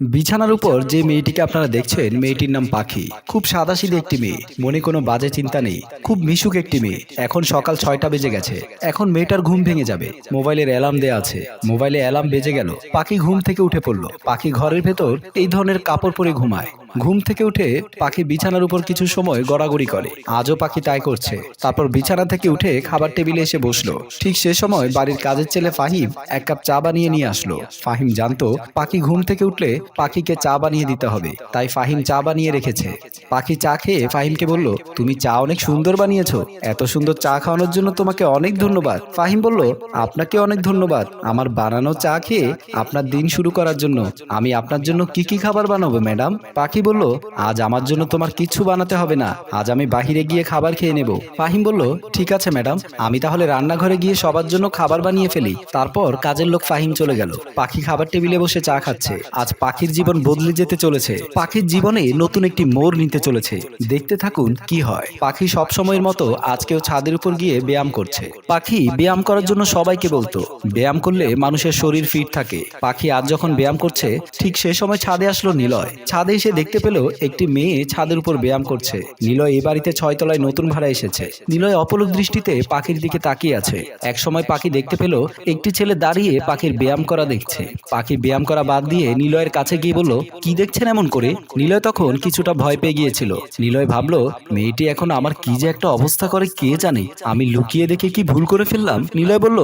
বিছানার উপর যে মেয়েটিকে আপনারা দেখছেন, মেয়েটির নাম পাখি। খুব সাদাসিধে একটি মেয়ে। মনে কোনো বাজে চিন্তা নেই। খুব মিশুক একটি মেয়ে। এখন সকাল ছয়টা বেজে গেছে। এখন মেয়েটার ঘুম ভেঙে যাবে। মোবাইলের অ্যালার্ম দেয়া আছে। মোবাইলে অ্যালার্ম বেজে গেল। পাখি ঘুম থেকে উঠে পড়ল। পাখি ঘরের ভেতর এই ধরনের কাপড় পরে ঘুমায়। ঘুম থেকে উঠে পাখি বিছানার উপর কিছু সময় গড়াগড়ি করে। আজও পাখি তাই করছে। তারপর বিছানা থেকে উঠে খাবার টেবিলে এসে বসল। ঠিক সে সময় বাড়ির কাজের ছেলে ফাহিম এক কাপ চা বানিয়ে নিয়ে আসলো। ফাহিম জানতো পাখি ঘুম থেকে উঠলে পাখিকে চা বানিয়ে দিতে হবে। তাই ফাহিম চা বানিয়ে রেখেছে। পাখি চা খেয়ে ফাহিমকে বলল, তুমি চা অনেক সুন্দর বানিয়েছো। এত সুন্দর চা খাওয়ানোর জন্য তোমাকে অনেক ধন্যবাদ। ফাহিম বলল, আপনাকে অনেক ধন্যবাদ। আমার বানানো চা খেয়ে আপনার দিন শুরু করার জন্য আমি আপনার জন্য কি কি খাবার বানাবো, ম্যাডাম? পাখি বলল, আজ আমার জন্য তোমার কিচ্ছু বানাতে হবে না, আজ আমি বাহিরে গিয়ে খাবার খেয়ে নেব। ফাহিম বলল, ঠিক আছে, ম্যাডাম, আমি তাহলে রান্নাঘরে গিয়ে সবার জন্য খাবার বানিয়ে ফেলি। তারপর কাজের লোক ফাহিম চলে গেল। পাখি খাবার টেবিলে বসে চা খাচ্ছে। আজ পাখির জীবন বদলে যেতে চলেছে। পাখির জীবনে নতুন একটি মোড় নিতে চলেছে। দেখতে থাকুন কি হয়। পাখি সব সময়ের মতো আজকেও ছাদের উপর গিয়ে ব্যায়াম করছে। পাখি ব্যায়াম করার জন্য সবাইকে বলতো, ব্যায়াম করলে মানুষের শরীর ফিট থাকে। পাখি আজ যখন ব্যায়াম করছে, ঠিক সে সময় ছাদে আসলো নিলয়। ছাদে এসে দেখতে পেল একটি মেয়ে ছাদের উপর ব্যায়াম করছে। নিলয় এই বাড়িতে ছয়তলায় নতুন ভাড়া এসেছে। নিলয় অপলক দৃষ্টিতে পাখির দিকে তাকিয়ে আছে। এক সময় পাখি দেখতে পেল একটি ছেলে দাঁড়িয়ে পাখির ব্যায়াম করা দেখছে। পাখি ব্যায়াম করা বাদ দিয়ে নিলয়ের কাছে গিয়ে বলল, কি দেখছেন এমন করে? নিলয় তখন কিছুটা ভয় পেয়ে গিয়েছিল। নিলয় ভাবলো, মেয়েটি এখন আমার কি যে একটা অবস্থা করে কে জানে? আমি লুকিয়ে দেখে কি ভুল করে ফেললাম? নিলয় বলল,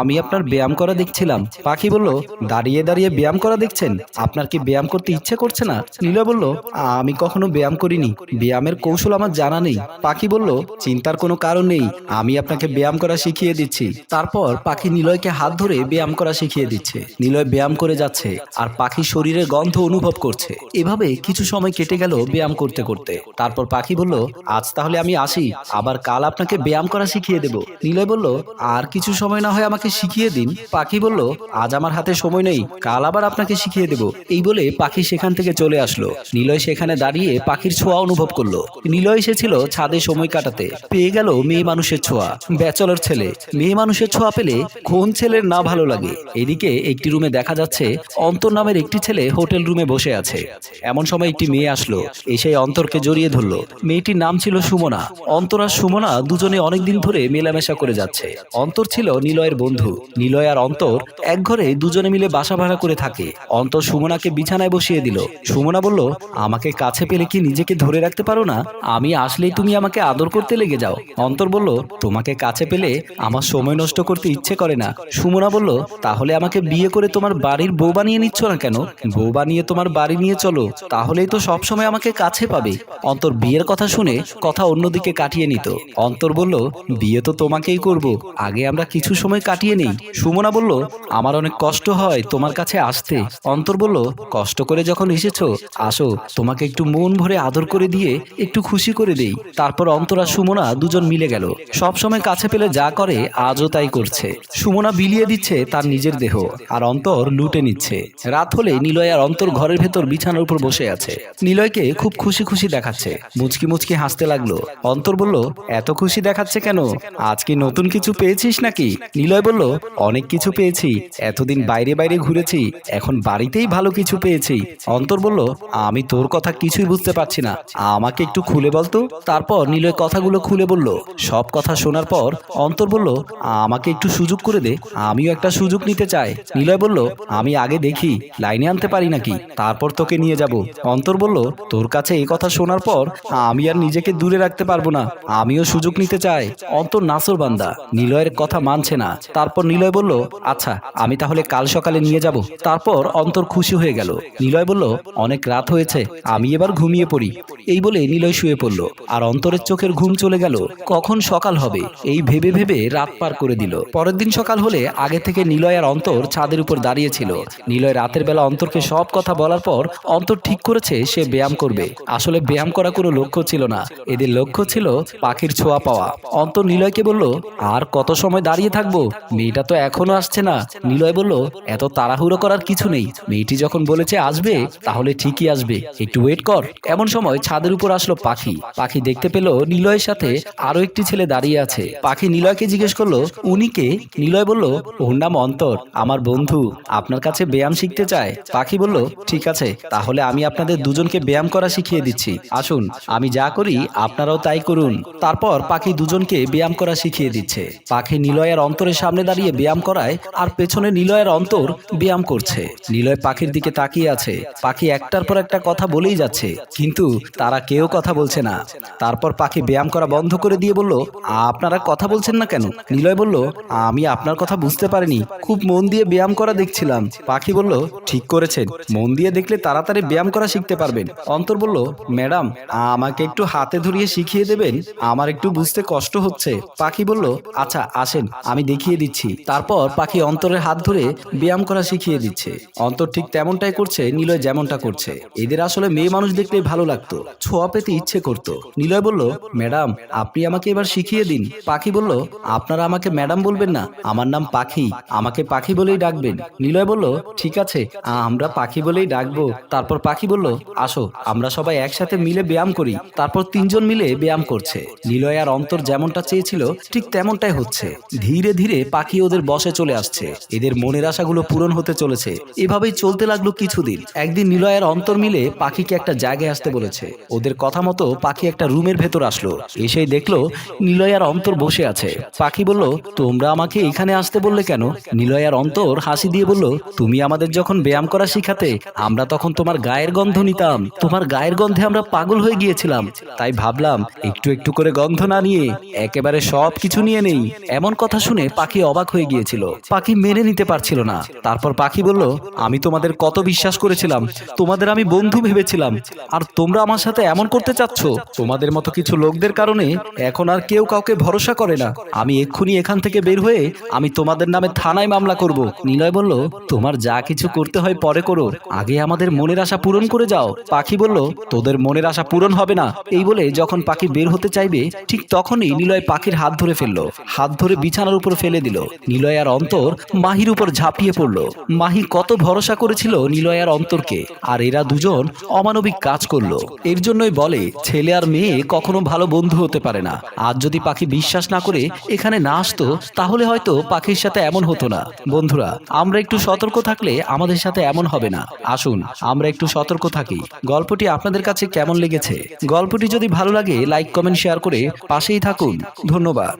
আমি আপনার ব্যায়াম করা দেখছিলাম। পাখি বলল, দাঁড়িয়ে দাঁড়িয়ে ব্যায়াম করা দেখছেন? আপনার কি ব্যায়াম করতে ইচ্ছে করছে না? নিলয় বলল আমি কখনো ব্যায়াম করিনি। ব্যায়ামের কৌশল আমার জানা নেই। পাখি বলল, চিন্তার কোনো কারণ নেই। আমি আপনাকে ব্যায়াম করা শিখিয়ে দিচ্ছি। তারপর পাখি নিলয়কে হাত ধরে ব্যায়াম করা শিখিয়ে দিচ্ছে। নিলয় ব্যায়াম করে যাচ্ছে আর পাখি শরীরের গন্ধ অনুভব করছে। এভাবে কিছু সময় কেটে গেল ব্যায়াম করতে করতে। তারপর পাখি বলল, আজ তাহলে আমি আসি। আবার কাল আপনাকে ব্যায়াম করা শিখিয়ে দেব। নিলয় বলল, আর কিছু সময় না হয় আমাকে শিখিয়ে দিন। পাখি বলল, আজ আমার হাতে সময় নেই। কাল আবার আপনাকে শিখিয়ে দেব। এই বলে পাখি সেখান থেকে চলে আসলো। নিলয় সেখানে দাঁড়িয়ে পাখির ছোঁয়া অনুভব করল। নিলয় এসেছিল ছাদে সময় কাটাতে। পেয়ে গেল মেয়ে মানুষের ছোঁয়া। ব্যাচলর ছেলে। মেয়ে মানুষের ছোঁয়া পেলে কোন ছেলের না ভালো লাগে? এদিকে একটি রুমে দেখা যাচ্ছে অন্তর নামের একটি ছেলে হোটেল রুমে বসে আছে। এমন সময় একটি মেয়ে আসলো। এসে অন্তরকে জড়িয়ে ধরলো। মেয়েটির নাম ছিল সুমনা। অন্তর আর সুমনা দুজনে অনেকদিন ধরে মেলামেশা করে যাচ্ছে। অন্তর ছিল নিলয়ের বন্ধু। নিলয় আর অন্তর এক ঘরে দুজনে মিলে বাসা ভাড়া করে থাকে। অন্তর সুমনাকে বিছানায় বসিয়ে দিল। সুমনা বলল আমাকে কাছে পেলে কি নিজেকে ধরে রাখতে পারো না? আমি আসলেই তুমি আমাকে আদর করতে লেগে যাও। অন্তর বলল, তোমাকে কাছে পেলে আমার সময় নষ্ট করতে ইচ্ছে করে না। সুমনা বলল, তাহলে আমাকে বিয়ে করে তোমার বাড়ির বউ বানিয়ে নিচ্ছ না কেন? বউ বানিয়ে তোমার বাড়ি নিয়ে চলো, তাহলেই তো সব সময় আমাকে কাছে পাবে। অন্তর বিয়ের কথা শুনে কথা অন্যদিকে কাটিয়ে নিত। অন্তর বলল, বিয়ে তো তোমাকেই করব, আগে আমরা কিছু সময় কাটিয়ে নেই। সুমনা বলল, আমার অনেক কষ্ট হয় তোমার কাছে আসতে। অন্তর বলল, কষ্ট করে যখন এসেছ, আসো। তোমাকে একটু মন ভরে আদর করে দিয়ে একটু খুশি করে দেই। তারপর অন্তর সুমনা দুজন মিলে গেল। সব সময় কাছে পেলে যা করে, আজও তাই করছে। সুমনা বিলিয়ে দিচ্ছে তার নিজের দেহ, আর অন্তর লুটে নিচ্ছে। রাত হলে নিলয় আর অন্তর ঘরের ভেতর বিছানার উপর বসে আছে। নিলয়কে খুব খুশি খুশি দেখাচ্ছে। মুচকি মুচকি হাসতে লাগল। অন্তর বলল, এত খুশি দেখাচ্ছে কেন? আজকে নতুন কিছু পেয়েছিস নাকি? নিলয় বলল, অনেক কিছু পেয়েছি। এতদিন বাইরে বাইরে ঘুরেছি। এখন বাড়িতেই ভালো কিছু পেয়েছি। অন্তর বলল, আমি তোর কথা কিছুই বুঝতে পারছি না। আমাকে একটু খুলে বলতো তারপর নিলয় কথাগুলো খুলে বলল। সব কথা শোনার পর অন্তর বলল, আমাকে একটু সুযোগ করে দে। আমিও একটা সুযোগ নিতে চাই। নিলয় বলল, আমি আগে দেখি, লাইনে আনতে পারি নাকি? তারপর তোকে নিয়ে যাব। অন্তর বলল, তোর কাছে এই কথা শোনার পর আমি আর নিজেকে দূরে রাখতে পারব না। আমিও সুযোগ নিতে চাই। অন্তর নাসর বান্দা নিলয়ের কথা মানছে না। তারপর নিলয় বলল আচ্ছা আমি তাহলে কাল সকালে নিয়ে যাব। তারপর অন্তর খুশি হয়ে গেল। নিলয় বলল, অনেক রাত হয়েছে আমি এবার ঘুমিয়ে পড়ি। এই বলে নিলয় শুয়ে পড়ল। আর অন্তরের চোখের ঘুম চলে গেল। কখন সকাল হবে? এই ভেবে ভেবে রাত পার করে দিল। পরের দিন সকাল হলে আগে থেকে নিলয় আর অন্তর ছাদের উপর দাঁড়িয়েছিল নিলয় রাতের বেলা অন্তরকে সব কথা বলার পর অন্তর ঠিক করেছে, সে ব্যায়াম করবে। আসলে ব্যায়াম করা কোনো লক্ষ্য ছিল না। এদের লক্ষ্য ছিল পাখির ছোঁয়া পাওয়া। অন্তর নিলয়কে বলল, আর কত সময় দাঁড়িয়ে থাকব? মেয়েটা তো এখনও আসছে না। নিলয় বলল, এত তাড়াহুড়ো করার কিছু নেই। মেয়েটি যখন বলেছে আসবে, তাহলে ঠিকই আসবে। আসবে একটু ওয়েট কর। এমন সময় ছাদের উপর আসলো পাখি। পাখি দেখতে পেল নিলয়ের সাথে আরও একটি ছেলে দাঁড়িয়ে আছে। পাখি নিলয়কে জিজ্ঞেস করল, উনি কে? নিলয় বলল, ওর নাম অন্তর, আমার বন্ধু। আপনার কাছে ব্যায়াম শিখতে চায়। পাখি বলল, ঠিক আছে, তাহলে আমি আপনাদের দুজনকে ব্যায়াম করা শিখিয়ে দিচ্ছি। আসুন, আমি যা করি, আপনারাও তাই করুন। তারপর পাখি দুজনকে ব্যায়াম করা শিখিয়ে দিচ্ছে। পাখি নিলয়ের অন্তরের সামনে দাঁড়িয়ে ব্যায়াম করায় আর পেছনে নিলয়ের অন্তর ব্যায়াম করছে। নিলয় পাখির দিকে তাকিয়ে আছে। পাখি একটার পর একটা কথা বলেই যাচ্ছে, কিন্তু তারা কেউ কথা বলছে না। তারপর পাখি ব্যায়াম করা বন্ধ করে দিয়ে বলল, আপনারা কথা বলছেন না কেন? নিলয় বলল, আমি আপনার কথা বুঝতে পারিনি। খুব মন দিয়ে ব্যায়াম করা দেখছিলাম। পাখি বলল, ঠিক করেছেন। মন দিয়ে দেখলে তাড়াতাড়ি ব্যায়াম করা শিখতে পারবেন। অন্তর বলল, ম্যাডাম, আমাকে একটু হাতে ধরিয়ে শিখিয়ে দেবেন? আমার একটু বুঝতে কষ্ট হচ্ছে। পাখি বলল আচ্ছা আসেন, আমি দেখিয়ে দিচ্ছি। তারপর পাখি অন্তরের হাত ধরে ব্যায়াম করা শিখিয়ে দিচ্ছে। অন্তর ঠিক তেমনটাই করছে, নিলয় যেমনটা করছে। এদের আসলে মেয়ে মানুষ দেখলেই ভালো লাগতো। ছোঁয়া পেতে ইচ্ছে করতো। নিলয় বলল, ম্যাডাম, আপনি আমাকে এবার শিখিয়ে দিন। পাখি বলল, আপনারা আমাকে ম্যাডাম বলবেন না। আমার নাম পাখি। আমাকে পাখি বলেই ডাকবেন। নিলয় বলল, ঠিক আছে আমরা পাখি বলেই ডাকবো। তারপর পাখি বলল, আসো, আমরা সবাই একসাথে মিলে ব্যায়াম করি। তারপর তিনজন মিলে ব্যায়াম করছে। নিলয় আর অন্তর যেমনটা চেয়েছিল, ঠিক তেমনটাই হচ্ছে। ধীরে ধীরে পাখি ওদের বসে চলে আসছে। এদের মনের আশাগুলো পূরণ হতে চলেছে। এভাবেই চলতে লাগল কিছুদিন। একদিন নিলয় আর অন্তর মিলে পাখিকে একটা জায়গায় আসতে বলেছে। ওদের কথা মতো পাখি একটা রুমের ভেতর আসলো। এসেই দেখল নিলয় আর অন্তর বসে আছে। পাখি বলল, তোমরা আমাকে এখানে আসতে বললে কেন? নিলয় আর অন্তর হাসি দিয়ে বলল, তুমি আমাদের যখন ব্যায়াম করা শিখাতে, আমরা তখন তোমার গায়ের গন্ধ নিতাম। তোমার গায়ের গন্ধে আমরা পাগল হয়ে গিয়েছিলাম। তাই ভাবলাম, একটু একটু করে গন্ধ না নিয়ে একেবারে সব কিছু নিয়ে নেই। এমন কথা শুনে পাখি অবাক হয়ে গিয়েছিল। পাখি মেনে নিতে পারছিল না। তারপর পাখি বলল, আমি তোমাদের কত বিশ্বাস করেছিলাম। তোমাদের আমি বন্ধু ভেবেছিলাম, আর তোমরা আমার সাথে এমন করতে চাচ্ছ? তোমাদের মতো কিছু লোকদের কারণে এখন আর কেউ কাউকে ভরসা করে না। আমি এক্ষুনি এখান থেকে বের হয়ে আমি তোমাদের নামে থানায় মামলা করব। নিলয় বলল, তোমার যা কিছু করতে হয় পরে করো। আগে আমাদের মনের আশা পূরণ করে যাও। পাখি বলল, তোদের মনের আশা পূরণ হবে না। এই বলে যখন পাখি বের হতে চাইবে, ঠিক তখনই নিলয় পাখির হাত ধরে ফেলল। হাত ধরে বিছানার উপর ফেলে দিল। নিলয় আর অন্তর মাহির উপর ঝাঁপিয়ে পড়ল। মাহি কত ভরসা করেছিল নিলয় আর অন্তরকে। আর এরা দুজন অমানবিক কাজ করল, এর জন্যই বলে, ছেলে আর মেয়ে কখনো ভালো বন্ধু হতে পারে না। আজ যদি পাখি বিশ্বাস না করে এখানে না আসতো, তাহলে হয়তো পাখির সাথে এমন হতো না। বন্ধুরা, আমরা একটু সতর্ক থাকলে আমাদের সাথে এমন হবে না। আসুন, আমরা একটু সতর্ক থাকি। গল্পটি আপনাদের কাছে কেমন লেগেছে? গল্পটি যদি ভালো লাগে, লাইক, কমেন্ট, শেয়ার করে পাশেই থাকুন। ধন্যবাদ।